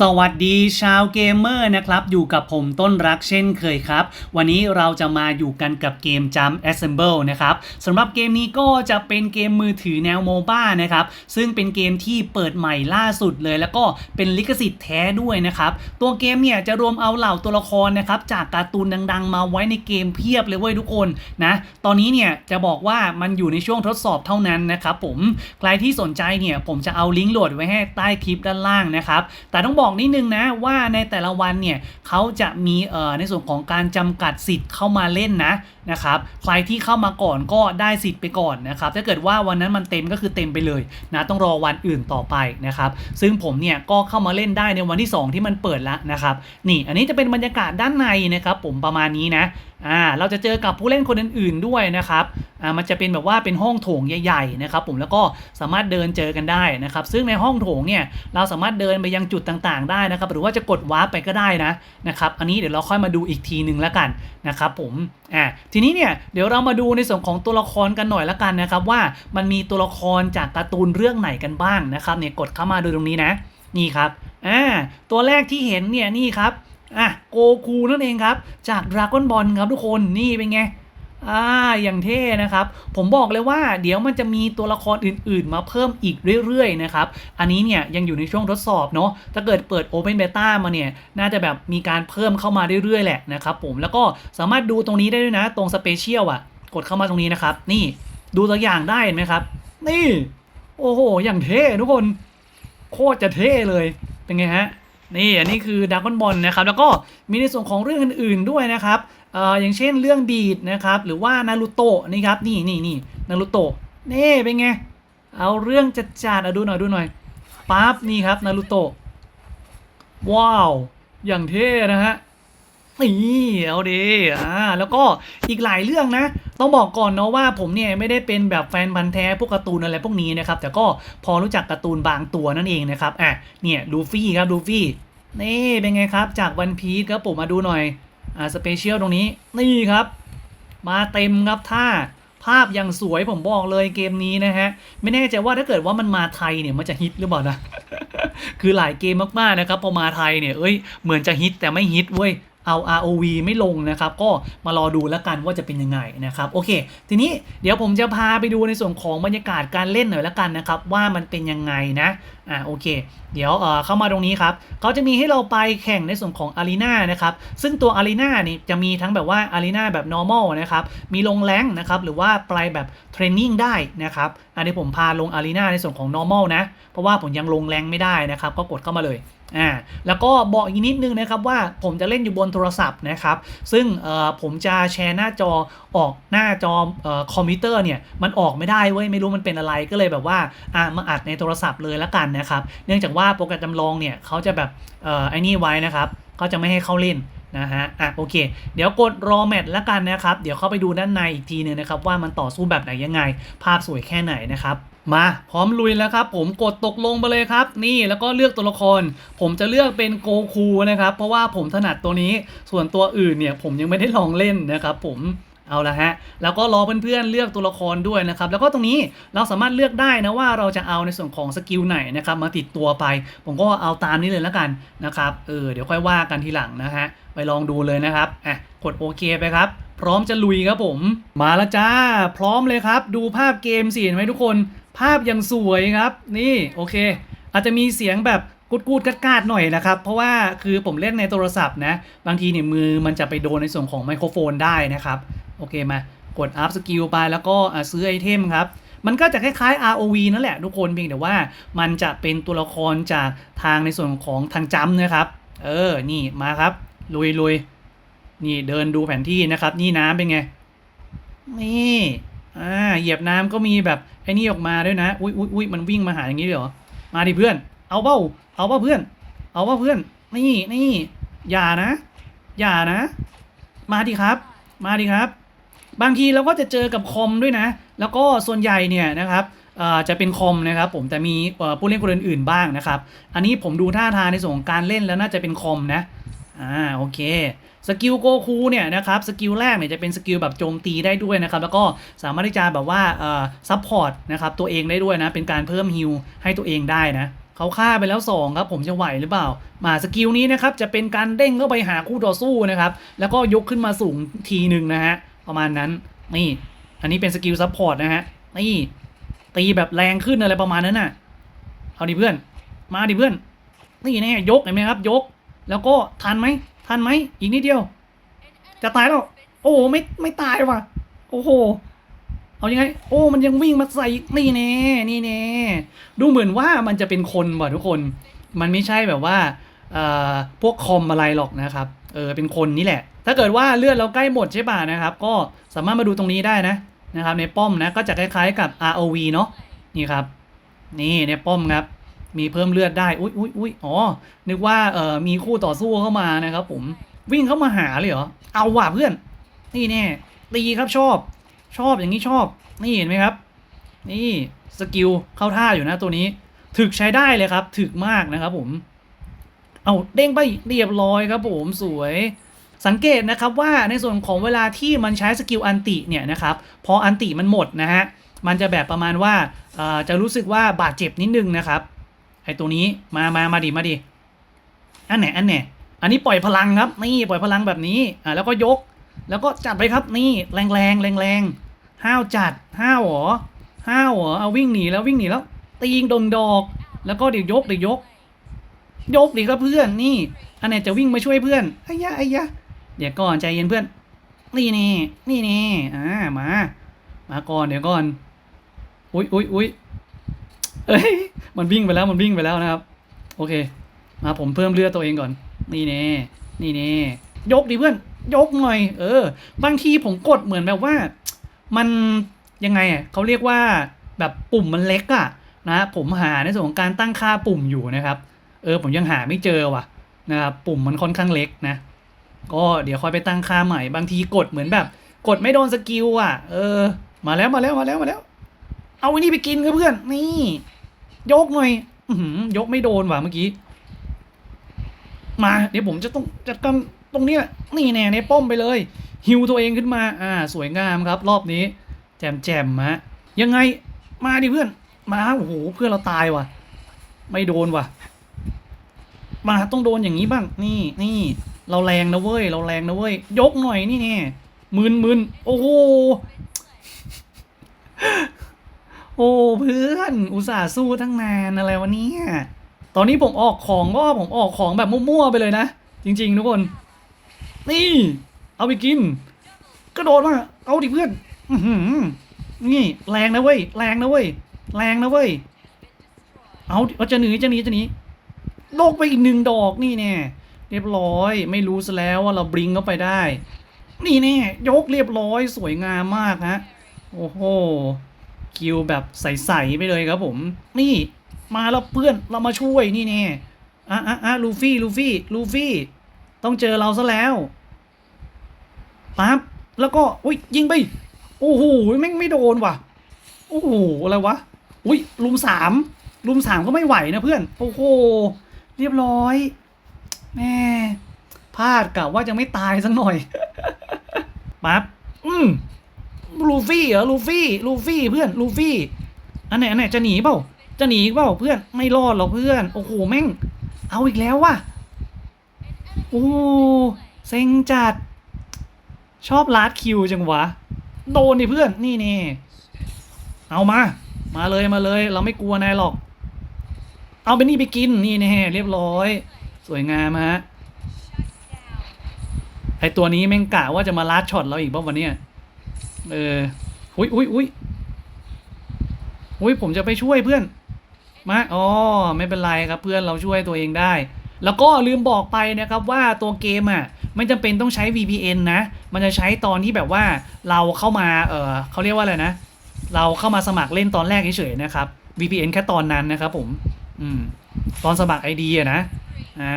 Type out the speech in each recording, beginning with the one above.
สวัสดีชาวเกมเมอร์นะครับ อยู่กับผมต้นรักเช่นเคยครับ วันนี้เราจะมาอยู่กันกับเกม Jump Assemble นะครับสำหรับเกมนี้ก็จะเป็นเกมมือถือแนวโมบ้านะครับ ซึ่งเป็นเกมที่เปิดใหม่ล่าสุดเลย แล้วก็เป็นลิขสิทธิ์แท้ด้วยนะครับ ตัวเกมเนี่ยจะรวมเอาเหล่าตัวละครนะครับ จากการ์ตูนดัง ๆ มาไว้ในเกมเพียบเลยเว้ยทุกคนนะตอนนี้เนี่ยจะบอกว่ามันอยู่ในช่วงทดสอบเท่านั้นนะครับผมใครที่สนใจเนี่ยผมจะเอาลิงก์โหลดไว้ให้ใต้คลิปด้านล่างนะครับแต่ต้องบอกนิดนึงนะว่าในแต่ละวันเนี่ยเขาจะมีเอ่อในส่วนของการจำกัดสิทธิ์เข้ามาเล่นนะนะครับใครที่เข้ามาก่อนก็ได้สิทธิ์ไปก่อนนะครับถ้าเกิดว่าวันนั้นมันเต็มก็คือเต็มไปเลยนะต้องรอวันอื่นต่อไปนะครับซึ่งผมเนี่ยก็เข้ามาเล่นได้ในวันที่ 2 ที่มันเปิดแล้วนะครับนี่อันนี้จะเป็นบรรยากาศด้านในนะครับผมประมาณนี้นะ อ่าเราจะเจอกับผู้เล่นคนอื่น ๆด้วยนะครับอ่ามันจะเป็นแบบว่าเป็นห้องโถงใหญ่ๆนะครับผมแล้วก็สามารถเดินเจอกันได้นะครับ ซึ่งในห้องโถงเนี่ยเราสามารถเดินไปยังจุดต่างๆ ได้นะครับ หรือว่าจะกดวาร์ปไปก็ได้นะนะครับ อันนี้เดี๋ยวเราค่อยมาดูอีกทีหนึ่งแล้วกันนะครับผมอ่าทีนี้เนี่ยเดี๋ยวเรามาดูในส่วนของตัวละครกันหน่อยละกันนะครับ ว่ามันมีตัวละครจากการ์ตูนเรื่องไหนกันบ้างนะครับเนี่ยกดเข้ามาดูตรงนี้นะนี่ครับอ่าตัวแรกที่เห็นเนี่ยนี่ครับ อะโกคูนั่นเองครับ จาก Dragon Ball ครับทุกคนนี่เป็นไงอ่าอย่างเท่นะครับ ผมบอกเลยว่าเดี๋ยวมันจะมีตัวละครอื่นๆ มาเพิ่มอีกเรื่อยๆนะครับ อันนี้เนี่ยยังอยู่ในช่วงทดสอบเนาะถ้าเกิดเปิด Open Beta มาเนี่ย น่าจะแบบมีการเพิ่มเข้ามาเรื่อยๆ แหละนะครับผมแล้วก็สามารถดูตรงนี้ได้ด้วยนะ ตรง Special อะ กดเข้ามาตรงนี้นะครับ นี่ดูตัวอย่างได้เห็นไหมครับ นี่ โอ้โห อย่างเท่ทุกคน โคตรจะเท่เลยเป็นไงฮะ นี่อันนี้คือดัก้อนบอลนะครับแล้วก็มีในส่วนของเรื่องอื่นๆด้วยนะครับเอ่ออย่างเช่นเรื่องบีดนะครับหรือว่านารูโตะนี่ครับนี่นี่นี่นารูโตะนี่เป็นไงเอาเรื่องจัดจาดอะดูหน่อยดูหน่อยปั๊บนี่ครับนารูโตะว้าว อย่างเท่นะฮะ นี่เอาดีอ่าแล้วก็อีกหลายเรื่องนะ ต้องบอกก่อนเนาะว่าผมเนี่ยไม่ได้เป็นแบบแฟนพันธ์แท้พวกการ์ตูนอะไรพวกนี้นะครับ แต่ก็พอรู้จักการ์ตูนบางตัวนั่นเองนะครับอะเนี่ยลูฟี่ครับลูฟี่นี่เป็นไงครับ จากวันพีซครับผมมาดูหน่อยอ่าสเปเชียลตรงนี้นี่ครับ มาเต็มครับท่าภาพอย่างสวยผมบอกเลยเกมนี้นะฮะ ไม่แน่ใจว่าถ้าเกิดว่ามันมาไทยเนี่ยมันจะฮิตหรือเปล่านะ คือหลายเกมมากๆนะครับพอมาไทยเนี่ยเอ้ยเหมือนจะฮิตแต่ไม่ฮิตเว้ย เอา ROV ไม่ลงนะครับ ก็มารอดูแล้วกันว่าจะเป็นยังไงนะครับ โอเค ทีนี้เดี๋ยวผมจะพาไปดูในส่วนของบรรยากาศการเล่นหน่อยแล้วกันนะครับ ว่ามันเป็นยังไงนะอ่าโอเค เดี๋ยวเอ่อเข้ามาตรงนี้ครับเขาจะมีให้เราไปแข่งในส่วนของอารีนานะครับ ซึ่งตัวอารีนานี่จะมีทั้งแบบว่าอารีนาแบบ normal นะครับ มีลงแรงนะครับ หรือว่าไปแบบเทรนนิ่งได้นะครับอันนี้ผมพาลงอารีนาในส่วนของ normal นะ เพราะว่าผมยังลงแรงไม่ได้นะครับ ก็กดเข้ามาเลย อ่าแล้วก็บอกอีกนิดนึงนะครับว่าผมจะเล่นอยู่บนโทรศัพท์นะครับซึ่งเอ่อผมจะแชร์หน้าจอออกหน้าจอเอ่อคอมพิวเตอร์เนี่ยมันออกไม่ได้เว้ยไม่รู้มันเป็นอะไรก็เลยแบบว่าอ่ามาอัดในโทรศัพท์เลยละกันนะครับเนื่องจากว่าโปรแกรมจำลองเนี่ยเขาจะแบบเอ่อไอ้นี่ไว้นะครับเขาจะไม่ให้เข้าเล่นนะฮะ อะ โอเค เดี๋ยวกดรอแมทละกันนะครับ เดี๋ยวเข้าไปดูด้านในอีกทีหนึงนะครับ ว่ามันต่อสู้แบบไหนยังไง ภาพสวยแค่ไหนนะครับ มาพร้อมลุยแล้วครับ ผมกดตกลงไปเลยครับ นี่แล้วก็เลือกตัวละคร ผมจะเลือกเป็นโกคูนะครับ เพราะว่าผมถนัดตัวนี้ ส่วนตัวอื่นเนี่ย ผมยังไม่ได้ลองเล่นนะครับผมเอาละฮะ แล้วก็รอเพื่อนๆเลือกตัวละครด้วยนะครับ แล้วก็ตรงนี้เราสามารถเลือกได้นะว่าเราจะเอาในส่วนของสกิลไหนนะครับมาติดตัวไป ผมก็เอาตามนี้เลยแล้วกันนะครับ เออเดี๋ยวค่อยว่ากันทีหลังนะฮะ ไปลองดูเลยนะครับ อะ กดโอเคไปครับ พร้อมจะลุยครับผม มาแล้วจ้า พร้อมเลยครับ ดูภาพเกมสิเห็นไหมทุกคน ภาพยังสวยครับ นี่โอเค อาจจะมีเสียงแบบกูดกูดกัดกาดๆหน่อยนะครับ เพราะว่าคือผมเล่นในโทรศัพท์นะ บางทีเนี่ยมือมันจะไปโดนในส่วนของไมโครโฟนได้นะครับ โอเคมากดอัพสกิลไปแล้วก็ซื้อไอเทมครับมันก็จะคล้ายๆ ROV นั่นแหละทุกคนเพียงแต่ว่ามันจะเป็นตัวละครจากทางในส่วนของทางจัมป์นะครับ เออ นี่มาครับ ลุยลุยนี่เดินดูแผนที่นะครับ นี่น้ำเป็นไง นี่ อ่าเหยียบน้ำก็มีแบบไอ้นี่ออกมาด้วยนะ อุ้ยอุ้ยอุ้ยมันวิ่งมาหาอย่างนี้เลยเหรอ มาดิเพื่อน เอาเบ้า เอาเบ้าเพื่อน เอาเบ้าเพื่อน นี่นี่อย่านะ อย่านะ มาดิครับ มาดิครับ บางทีเราก็จะเจอกับคอมด้วยนะ แล้วก็ส่วนใหญ่เนี่ยนะครับจะเป็นคอมนะครับผมแต่มีผู้เล่นคนอื่นๆบ้างนะครับ อันนี้ผมดูท่าทางในส่วนของการเล่นแล้วน่าจะเป็นคอมนะ อ่าโอเคสกิลโกคูเนี่ยนะครับสกิลแรกเนี่ยจะเป็นสกิลแบบโจมตีได้ด้วยนะครับแล้วก็สามารถที่จะแบบว่าเอ่อซัพพอร์ตนะครับตัวเองได้ด้วยนะเป็นการเพิ่มฮิลให้ตัวเองได้นะเขาฆ่าไปแล้วสองครับ ผมจะไหวหรือเปล่า มาสกิลนี้นะครับจะเป็นการเด้งเข้าไปหาคู่ต่อสู้นะครับแล้วก็ยกขึ้นมาสูงทีหนึ่งนะฮะประมาณนั้นนี่อันนี้เป็นสกิลซัพพอร์ตนะฮะนี่ตีแบบแรงขึ้นอะไรประมาณนั้นน่ะเอาดิเพื่อนมาดิเพื่อนนี่แน่ยกเห็นไหมครับยก แล้วก็ทันไหมทันไหมอีกนิดเดียว จะตายแล้ว โอ้ไม่ไม่ตายว่ะ โอ้โห เอายังไง โอ้มันยังวิ่งมาใส่นี่แน่นี่แน่ดูเหมือนว่ามันจะเป็นคนว่ะทุกคน มันไม่ใช่แบบว่าเอ่อพวกคอมอะไรหรอกนะครับ เออเป็นคนนี่แหละ ถ้าเกิดว่าเลือดเราใกล้หมดใช่ป่ะนะครับ ก็สามารถมาดูตรงนี้ได้นะนะครับ ในป้อมนะก็จะคล้ายๆกับ ROV เนาะนี่ครับ นี่ในป้อมครับ มีเพิ่มเลือดได้ อุ้ยอุ้ยอุ้ยอ๋อ นึกว่าเอ่อมีคู่ต่อสู้เข้ามานะครับผม วิ่งเข้ามาหาเลยเหรอ เอาว่ะเพื่อน นี่แน่ ตีครับชอบ ชอบอย่างนี้ชอบ นี่เห็นไหมครับ นี่สกิลเข้าท่าอยู่นะตัวนี้ ถึกใช้ได้เลยครับ ถึกมากนะครับผม เอาเด้งไปเรียบร้อยครับผมสวยสังเกตนะครับว่าในส่วนของเวลาที่มันใช้สกิลอันติเนี่ยนะครับพออันติมันหมดนะฮะมันจะแบบประมาณว่าจะรู้สึกว่าบาดเจ็บนิดนึงนะครับ ไอตัวนี้มามามาดิมาดิอันไหนอันไหนอันนี้ปล่อยพลังครับ นี่ปล่อยพลังแบบนี้อ่าแล้วก็ยก แล้วก็จัดไปครับนี่แรงแรงแรงแรงห้าวจัดห้าวเหรอห้าวเหรอเอาวิ่งหนีแล้ววิ่งหนีแล้ว ตีงดงดอก แล้วก็เดี๋ยวยกเดี๋ยวยก ยกดิครับเพื่อนนี่ อันไหนจะวิ่งมาช่วยเพื่อนไอ้ยะไอ้ยะเดี๋ยวก่อนใจเย็นเพื่อนนี่นี่นี่นี่อ่ามา มาก่อนเดี๋ยวก่อน อุ้ยอุ้ยอุ้ย เอ้ยมันวิ่งไปแล้วมันวิ่งไปแล้วนะครับ โอเค มาผมเพิ่มเลือดตัวเองก่อน นี่แน่นี่แน่ยกดิเพื่อนยกหน่อย เออ บางทีผมกดเหมือนแบบว่า มันยังไงอะเขาเรียกว่าแบบปุ่มมันเล็กอะนะผมหาในส่วนของการตั้งค่าปุ่มอยู่นะครับ เออผมยังหาไม่เจอว่ะนะครับปุ่มมันค่อนข้างเล็กนะ ก็เดี๋ยวค่อยไปตั้งค่าใหม่ บางทีกดเหมือนแบบ กดไม่โดนสกิลอะ เออ มาแล้วมาแล้วมาแล้วมาแล้ว เอาไอ้นี่ไปกินครับเพื่อน นี่ ยกหน่อยยกไม่โดนว่ะเมื่อกี้ มา เดี๋ยวผมจะต้องจัดการตรงนี้นี่แน่ในป้อมไปเลยฮิวตัวเองขึ้นมา อ่า สวยงามครับ รอบนี้ แจมแจมฮะยังไงมาดิเพื่อน มาโอ้โหเพื่อนเราตายว่ะ ไม่โดนว่ะ มาต้องโดนอย่างนี้บ้าง นี่นี่เราแรงนะเว้ย เราแรงนะเว้ย ยกหน่อยนี่แน่มึนมึนโอ้โห โอ้เพื่อนอุตส่าห์สู้ตั้งนานอะไรวะเนี่ยตอนนี้ผมออกของก็ผมออกของแบบมั่วๆไปเลยนะ จริง ๆ ทุกคน นี่ เอาไปกิน กระโดดมาเอาดิเพื่อนอืนี่แรงนะเว้ยแรงนะเว้ยแรงนะเว้ยเอาเอาจะหนีจะหนีจะหนีโลกไปอีกหนึ่งดอกนี่แน่เรียบร้อยไม่รู้ซะแล้วว่าเราบลิงเข้าไปได้ นี่แน่ยกเรียบร้อยสวยงามมากฮะโอ้โห คิวแบบใสๆไปเลยครับผม นี่มาแล้วเพื่อนเรามาช่วยนี่แน่อะอะอะลูฟี่ลูฟี่ลูฟี่ ต้องเจอเราซะแล้วปั๊บแล้วก็อุ้ยยิงไป โอ้โหแม่งไม่โดนว่ะ โอ้โหอะไรวะอุ้ยลุมสามลุมสามก็ไม่ไหวนะเพื่อน โอ้โห เรียบร้อยแม่พลาดกะว่าจะไม่ตายสักหน่อยปั๊บอืม ลูฟี่เหรอลูฟี่ลูฟี่เพื่อนลูฟี่ อันไหนอันไหนจะหนีเปล่าจะหนีเปล่าเพื่อนไม่รอดหรอกเพื่อนโอ้โหแม่ง เอาอีกแล้วว่ะโอ้เซ็งจัด ชอบลาดคิวจังวะ โดนดิเพื่อนนี่นี่เอามา มาเลยมาเลย เราไม่กลัวนายหรอก เอาไปนี่ไปกินนี่แน่เรียบร้อย สวยงามฮะไอตัวนี้แม่งกะว่าจะมาลัดช็อตเราอีกป่ะวันเนี้ย เอออุ้ยอุ้ยอุ้ยอุ้ยผมจะไปช่วยเพื่อน มาอ๋อไม่เป็นไรครับเพื่อนเราช่วยตัวเองได้ แล้วก็ลืมบอกไปนะครับว่าตัวเกมอะไม่จำเป็นต้องใช้ VPN นะ มันจะใช้ตอนที่แบบว่าเราเข้ามา เออเขาเรียกว่าอะไรนะ เราเข้ามาสมัครเล่นตอนแรกเฉยๆนะครับ VPN แค่ตอนนั้นนะครับผม อืม ตอนสมัคร ID อะนะ อ่า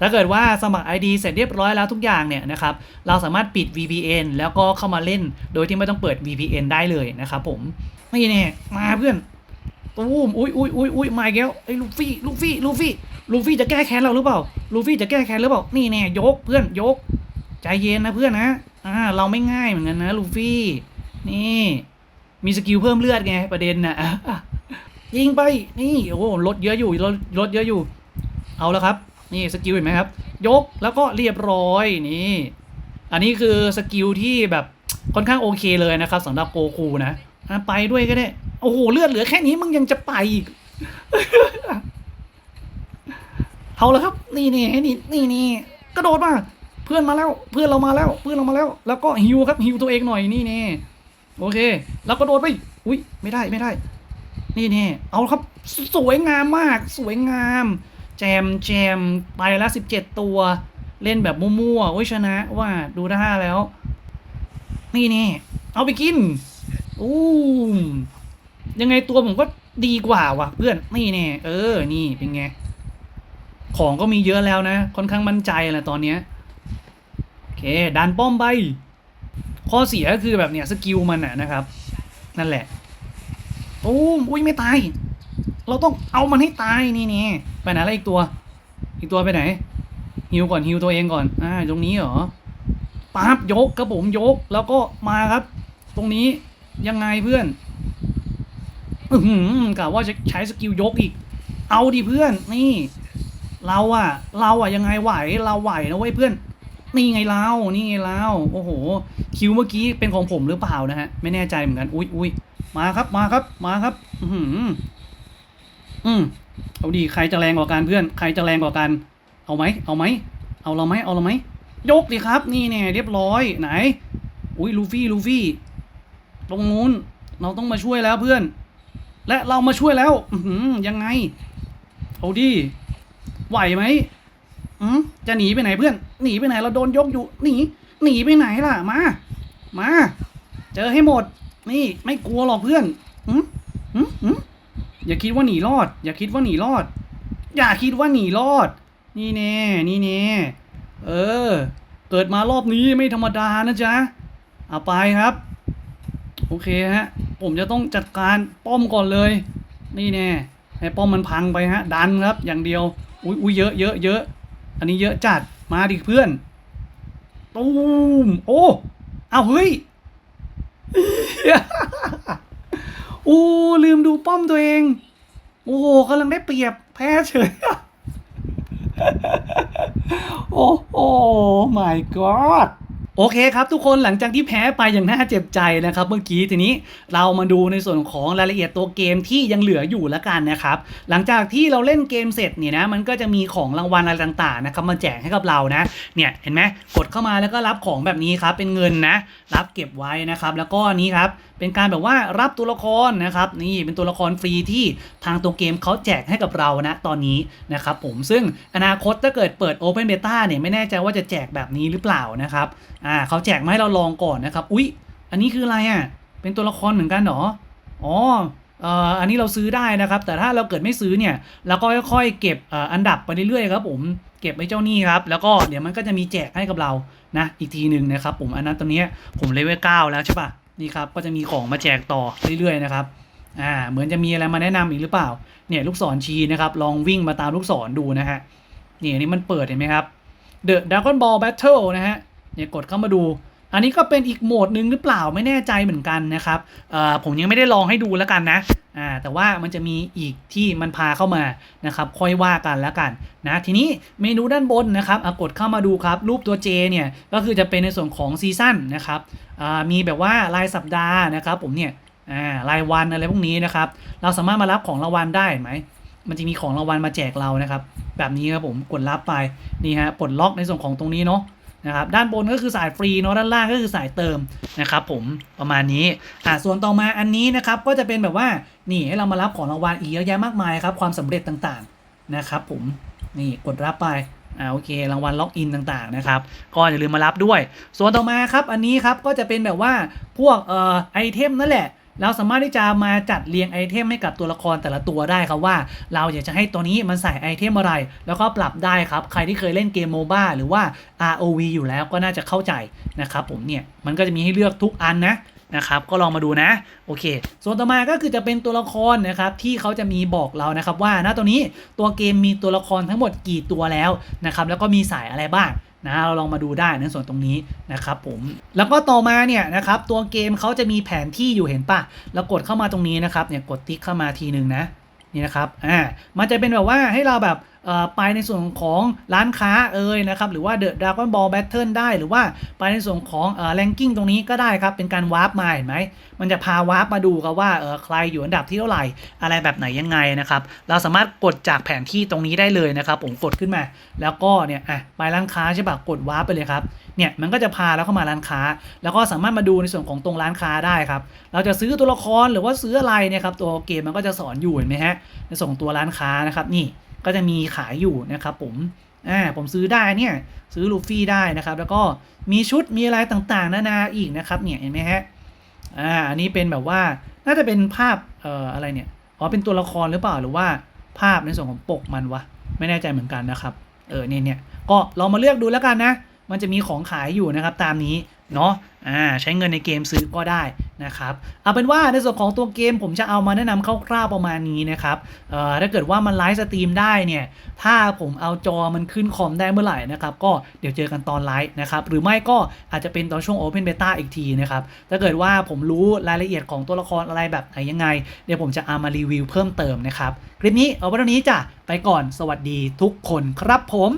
ถ้าเกิดว่าสมัคร ID เสร็จเรียบร้อยแล้วทุกอย่างเนี่ยนะครับ เราสามารถปิด VPN แล้วก็เข้ามาเล่น โดยที่ไม่ต้องเปิด VPN ได้เลยนะครับผมนี่แน่มาเพื่อนตูมอุ้ยอุ้ยอุ้ยอุ้ยมาอีกแล้วไอ้ลูฟี่ลูฟี่ลูฟี่ลูฟี่จะแก้แค้นเราหรือเปล่าลูฟี่จะแก้แค้นหรือเปล่านี่แน่ยกเพื่อนยก ใจเย็นนะเพื่อนนะอ่าเราไม่ง่ายเหมือนกันนะลูฟี่นี่มีสกิลเพิ่มเลือดไงประเด็นน่ะยิงไปนี่โอ้โหรถเยอะอยู่รถรถเยอะอยู่ เอาแล้วครับ นี่สกิลเห็นไหมครับ ยกแล้วก็เรียบร้อยนี่ อันนี้คือสกิลที่แบบค่อนข้างโอเคเลยนะครับสำหรับโกคูนะไปด้วยก็ได้ โอ้โหเลือดเหลือแค่นี้มึงยังจะไปอีกเอาแล้วครับ นี่นี่นี่นี่นี่กระโดดมาเพื่อนมาแล้ว เพื่อนเรามาแล้ว เพื่อนเรามาแล้ว แล้วก็ฮิวครับฮิวตัวเองหน่อยนี่นี่โอเค แล้วก็โดดไปอุ้ยไม่ได้ไม่ได้ นี่นี่เอาครับ สวยงามมาก สวยงาม แจมแจมไปแล้วสิบเจ็ดตัว เล่นแบบมั่วๆโอ้ยชนะว่าดูท่าแล้ว นี่นี่เอาไปกินอู้ยังไงตัวผมก็ดีกว่าว่ะ เพื่อนนี่แน่เออ นี่เป็นไง ของก็มีเยอะแล้วนะ ค่อนข้างมั่นใจแหละตอนเนี้ยโอเคดันป้อมไป ข้อเสียก็คือแบบเนี้ยสกิลมันอะนะครับ นั่นแหละโอ้อุ้ยไม่ตาย เราต้องเอามันให้ตายนี่นี่ไปไหนแล้วอีกตัว อีกตัวไปไหนฮิวก่อนฮิวตัวเองก่อนอ่าตรงนี้เหรอปั๊บยกครับผมยกแล้วก็มาครับ ตรงนี้ยังไงเพื่อนอือหือกะว่าจะใช้สกิลยกอีก เอาดิเพื่อนนี่ เราอะเราอะยังไงไหวเราไหวนะเว้ยเพื่อน นี่ไงเรานี่ไงเราโอ้โห คิวเมื่อกี้เป็นของผมหรือเปล่านะฮะ ไม่แน่ใจเหมือนกัน อุ้ยอุ้ยมาครับมาครับมาครับ อื อืมเอาดีใครจะแรงกว่ากันเพื่อน ใครจะแรงกว่ากัน เอาไหม เอาไหม เอาเราไหม เอาเราไหม ยกดิครับ นี่เนี่ยเรียบร้อย ไหน อุ้ยลูฟี่ ลูฟี่ ตรงนู้น เราต้องมาช่วยแล้วเพื่อน และเรามาช่วยแล้ว อืยังไง เอาดิไหวไหมอืมจะหนีไปไหนเพื่อน หนีไปไหน เราโดนยกอยู่ หนี หนีไปไหนล่ะ มา มา เจอให้หมด นี่ ไม่กลัวหรอกเพื่อนอืมอืมอืม อย่าคิดว่าหนีรอด อย่าคิดว่าหนีรอด อย่าคิดว่าหนีรอด นี่แน่ นี่แน่ เออ เกิดมารอบนี้ไม่ธรรมดานะจ๊ะ เอาไปครับ โอเคฮะ ผมจะต้องจัดการป้อมก่อนเลย นี่แน่ให้ป้อมมันพังไปฮะ ดันครับ อย่างเดียว อุ้ยอุ้ยเยอะเยอะเยอะ อันนี้เยอะจัด มาดิเพื่อน ตูม โอ้ เอาเฮ้ย โอ้ลืมดูป้อมตัวเอง โอ้โหกำลังได้เปรียบแพ้เฉยโอ้โอ้ my god โอเคครับทุกคนหลังจากที่แพ้ไปอย่างน่าเจ็บใจนะครับ เมื่อกี้ทีนี้เรามาดูในส่วนของรายละเอียดตัวเกมที่ยังเหลืออยู่แล้วกันนะครับ หลังจากที่เราเล่นเกมเสร็จเนี่ยนะมันก็จะมีของรางวัลอะไรต่างๆนะครับมาแจกให้กับเรานะเนี่ยเห็นไหมกดเข้ามาแล้วก็รับของแบบนี้ครับเป็นเงินนะ รับเก็บไว้นะครับแล้วก็อันนี้ครับเป็นการแบบว่ารับตัวละครนะครับนี่เป็นตัวละครฟรีที่ทางตัวเกมเขาแจกให้กับเรานะตอนนี้นะครับผมซึ่งอนาคตถ้าเกิดเปิด Open Beta เนี่ยไม่แน่ใจว่าจะแจกแบบนี้หรือเปล่านะครับอ่าเขาแจกมาให้เราลองก่อนนะครับ อุ๊ย อันนี้คืออะไรอะ เป็นตัวละครเหมือนกันเหรอ อ๋ออันนี้เราซื้อได้นะครับ แต่ถ้าเราเกิดไม่ซื้อเนี่ยเราก็ค่อยๆเก็บอันดับไปเรื่อยๆครับผมเก็บไว้เจ้านี้ครับ แล้วก็เดี๋ยวมันก็จะมีแจกให้กับเรานะอีกทีหนึ่งนะครับ ผมอันนั้นตอนนี้ผมเลเวลเก้าแล้วใช่ปะนี่ครับก็จะมีของมาแจกต่อเรื่อยๆนะครับอ่าเหมือนจะมีอะไรมาแนะนำอีกหรือเปล่า เนี่ยลูกศรชี้นะครับ ลองวิ่งมาตามลูกศรดูนะฮะนี่อันนี้มันเปิดเห็นไหมครับ The Dragon Ball Battle นะฮะ เนี่ยกดเข้ามาดู อันนี้ก็เป็นอีกโหมดหนึ่งหรือเปล่าไม่แน่ใจเหมือนกันนะครับผมยังไม่ได้ลองให้ดูแล้วกันนะแต่ว่ามันจะมีอีกที่มันพาเข้ามานะครับค่อยว่ากันแล้วกันนะทีนี้เมนูด้านบนนะครับอะกดเข้ามาดูครับ รูปตัว J เนี่ยก็คือจะเป็นในส่วนของซีซั่นนะครับมีแบบว่ารายสัปดาห์นะครับ ผมเนี่ยรายวันอะไรพวกนี้นะครับ เราสามารถมารับของรางวัลได้ไหมมันจะมีของรางวัลมาแจกเรานะครับ แบบนี้ครับผมกดรับไปนี่ฮะปลดล็อกในส่วนของตรงนี้เนาะ นะครับด้านบนก็คือสายฟรีเนาะด้านล่างก็คือสายเติมนะครับผมประมาณนี้อ่าส่วนต่อมาอันนี้นะครับก็จะเป็นแบบว่านี่ให้เรามารับของรางวัลอีกเยอะแยะมากมายครับความสำเร็จต่างๆนะครับผมนี่กดรับไปอ่าโอเค รางวัลล็อกอินต่างๆนะครับก็อย่าลืมมารับด้วย ส่วนต่อมาครับอันนี้ครับก็จะเป็นแบบว่าพวกเอ่อไอเทมนั่นแหละ เราสามารถที่จะมาจัดเรียงไอเทมให้กับตัวละครแต่ละตัวได้ครับว่า เราอยากจะให้ตัวนี้มันใส่ไอเทมอะไร แล้วก็ปรับได้ครับใครที่เคยเล่นเกมโมบ้าหรือว่า ROV อยู่แล้วก็น่าจะเข้าใจนะครับผมเนี่ยมันก็จะมีให้เลือกทุกอันนะ นะครับก็ลองมาดูนะโอเค ส่วนต่อมาก็คือจะเป็นตัวละครนะครับที่เขาจะมีบอกเรานะครับว่าณตัวนี้ตัวเกมมีตัวละครทั้งหมดกี่ตัวแล้วนะครับแล้วก็มีสายอะไรบ้างนะเราลองมาดูได้ในส่วนตรงนี้นะครับผมแล้วก็ต่อมาเนี่ยนะครับตัวเกมเขาจะมีแผนที่อยู่เห็นปะแล้วกดเข้ามาตรงนี้นะครับเนี่ยกดติ๊กเข้ามาทีหนึ่งนะนี่นะครับอ่ามันจะเป็นแบบว่าให้เราแบบไปในส่วนของร้านค้าเอ่ยนะครับหรือว่า The Dragon Ball Battle ได้ หรือว่าไปในส่วนของเอ่อ ranking ตรงนี้ก็ได้ครับ เป็นการวาร์ปมาเห็นไหมมันจะพาวาร์ปมาดูครับว่าเออใครอยู่อันดับที่เท่าไหร่อะไรแบบไหนยังไงนะครับเราสามารถกดจากแผนที่ตรงนี้ได้เลยนะครับผมกดขึ้นมา แล้วก็เนี่ยอะไปร้านค้าใช่ปะกดวาร์ปไปเลยครับเนี่ยมันก็จะพาเราเข้ามาร้านค้า แล้วก็สามารถมาดูในส่วนของตรงร้านค้าได้ครับเราจะซื้อตัวละครหรือว่าซื้ออะไรเนี่ยครับตัวเกมมันก็จะสอนอยู่เห็นไหมฮะในส่วนของตัวร้านค้านะครับนี่ ก็จะมีขายอยู่นะครับผมอ่าผมซื้อได้เนี่ยซื้อลูฟี่ได้นะครับ แล้วก็มีชุดมีอะไรต่างๆ นานาอีกนะครับเนี่ยเห็นไหมฮะอ่าอันนี้เป็นแบบว่าน่าจะเป็นภาพเอ่ออะไรเนี่ยอ๋อเป็นตัวละครหรือเปล่าหรือว่าภาพในส่วนของปกมันวะไม่แน่ใจเหมือนกันนะครับเออเนี่ยเนี่ยก็ลองมาเลือกดูแล้วกันนะ มันจะมีของขายอยู่นะครับตามนี้เนาะอ่าใช้เงินในเกมซื้อก็ได้ นะครับเอาเป็นว่าในส่วนของตัวเกมผมจะเอามาแนะนำคร่าวๆประมาณนี้นะครับเอ่อถ้าเกิดว่ามันไลฟ์สตรีมได้เนี่ยถ้าผมเอาจอมันขึ้นคอมได้เมื่อไหร่นะครับก็เดี๋ยวเจอกันตอนไลฟ์นะครับหรือไม่ก็อาจจะเป็นตอนช่วง Open Beta อีกทีนะครับถ้าเกิดว่าผมรู้รายละเอียดของตัวละครอะไรแบบไหนยังไง เดี๋ยวผมจะเอามารีวิวเพิ่มเติมนะครับคลิปนี้เอาไว้เท่านี้จ้ะไปก่อนสวัสดีทุกคนครับผม